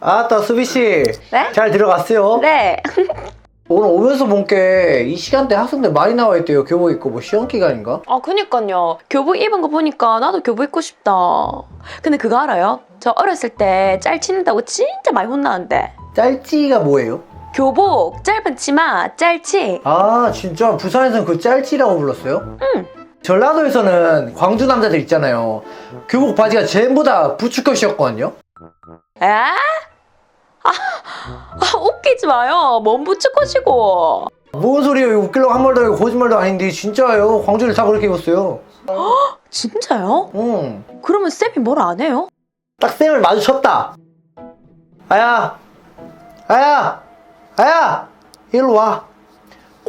아따 수비 씨 네? 잘 들어갔어요? 네. 오늘 오면서 본 게 이 시간대 학생들 많이 나와 있대요 교복 입고 뭐 시험 기간인가? 아, 그니까요. 교복 입은 거 보니까 나도 교복 입고 싶다. 근데 그거 알아요? 저 어렸을 때짤 치는다고 진짜 많이 혼나는데. 짤찌가 뭐예요? 교복, 짧은 치마, 짤치. 아 진짜 부산에서는 그 짤찌라고 불렀어요? 응. 전라도에서는 광주 남자들 있잖아요 교복 바지가 전부 다 부츠컷이었거든요 에? 아, 아, 웃기지 마요. 뭔 부츠컷이고. 뭔 소리예요 웃기려고 한 말도 아니고 거짓말도 아닌데 진짜예요 광주를 다 그렇게 입었어요 진짜요? 응. 그러면 쌤이 뭘 안 해요? 딱 쌤을 마주쳤다 아야 아야 아야 일로 와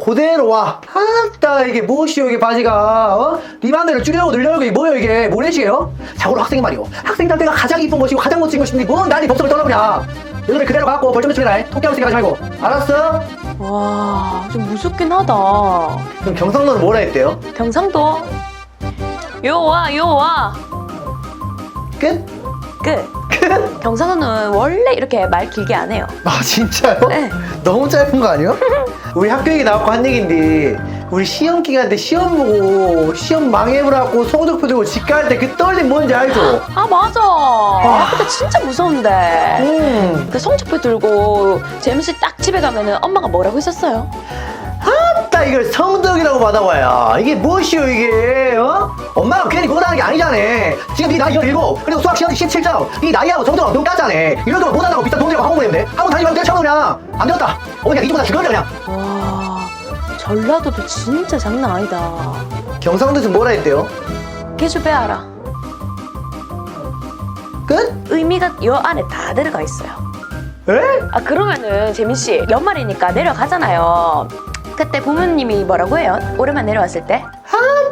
그대로 와 아따 이게 무엇이요 이게 바지가 어? 리반드를 줄여고 늘려고 이게 뭐예요 이게 모래시게요? 자고로 학생이 말이오 학생들한테가 가장 이쁜 것이고 가장 멋진 것인데 뭔 난이 법석을 떠나보냐 여기를 그대로 갖고 벌점 매출이라 토끼하고 생각하지 말고 알았어? 와, 좀 무섭긴 하다. 그럼 경상도는 뭐라 했대요? 경상도. 요 와, 요 와. 끝? 끝. 경상도는 원래 이렇게 말 길게 안 해요. 아 진짜요? 네. 너무 짧은 거 아니에요? 우리 학교 얘기 나왔고 한 얘기인데 우리 시험 기간 때 시험 보고 시험 망해버려갖고 성적표 들고 집갈때그 떨림 뭔지 알죠? 아, 맞아. 진짜 무서운데. 음. 그 성적표 들고 재밌이 딱 집에 가면은 엄마가 뭐라고 했었어요? 아따 이걸 성적이라고 받아봐야 이게 무엇이요 이게 어? 엄마가 괜히 하는 게 아니잖아 지금 네 나이 17 그리고 수학 시험 17점 이 나이하고 성적은 너무 까잖아 이런 거 못한다고 비싼 돈 들고 학원 보냈는데 학원 말고 때려쳐 그냥 안 되었다 어 그냥 이거보다 죽여야 그냥 와, 전라도도 진짜 장난 아니다. 경상도에서 뭐라 했대요? 개수 배워라. 끝? 의미가 요 안에 다 들어가 있어요. 에? 아 그러면은 재민 씨 연말이니까 내려가잖아요. 그때 부모님이 뭐라고 해요? 오랜만 내려왔을 때?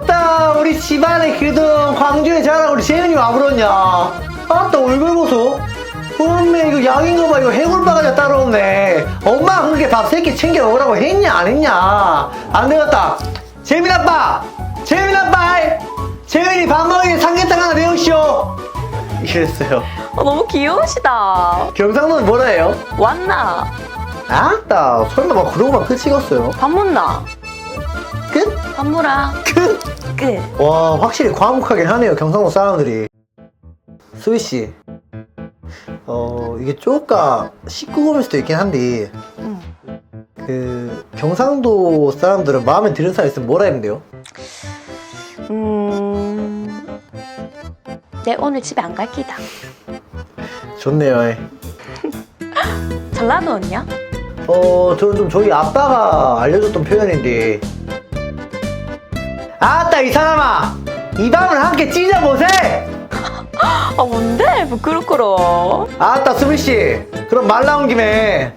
아따 우리 집안에 그동 광주에 자라 우리 재현이 와버렸냐 아따 얼굴 보소 엄매 이거 양인 거봐 이거 해골 바가지가 따라오네 엄마가 그렇게 밥 세끼 챙겨 먹으라고 했냐 안 했냐 안 되겠다 재민 아빠 재민 아빠 재민이 밥 전에 삼계탕 하나 내오시오 이랬어요 어, 너무 귀여우시다. 경상도는 뭐라 해요? 왔나? 아따 설마 막 그러고만 끝이겠어요 밥 먹나? 끝? 밥 먹라. 끝? 끝. 와 확실히 과묵하긴 하네요 경상도 사람들이 수희 씨 어 이게 쪼까 19금일 수도 있긴 한데 응. 그 경상도 사람들은 마음에 드는 사람 있으면 뭐라 돼요? 음. 내 오늘 집에 안 갈 기다. 좋네요 전라도는요? 어 저는 좀 저희 아빠가 알려줬던 표현인데 아따 이 사람아 이 밤을 함께 찢어보세 아 뭔데 부끄럽고로. 아따 수미씨 그럼 말 나온 김에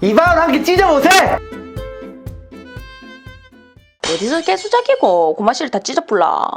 이 밤을 함께 찢어보세 어디서 깨수작이고 고마씨를 다 찢어불라.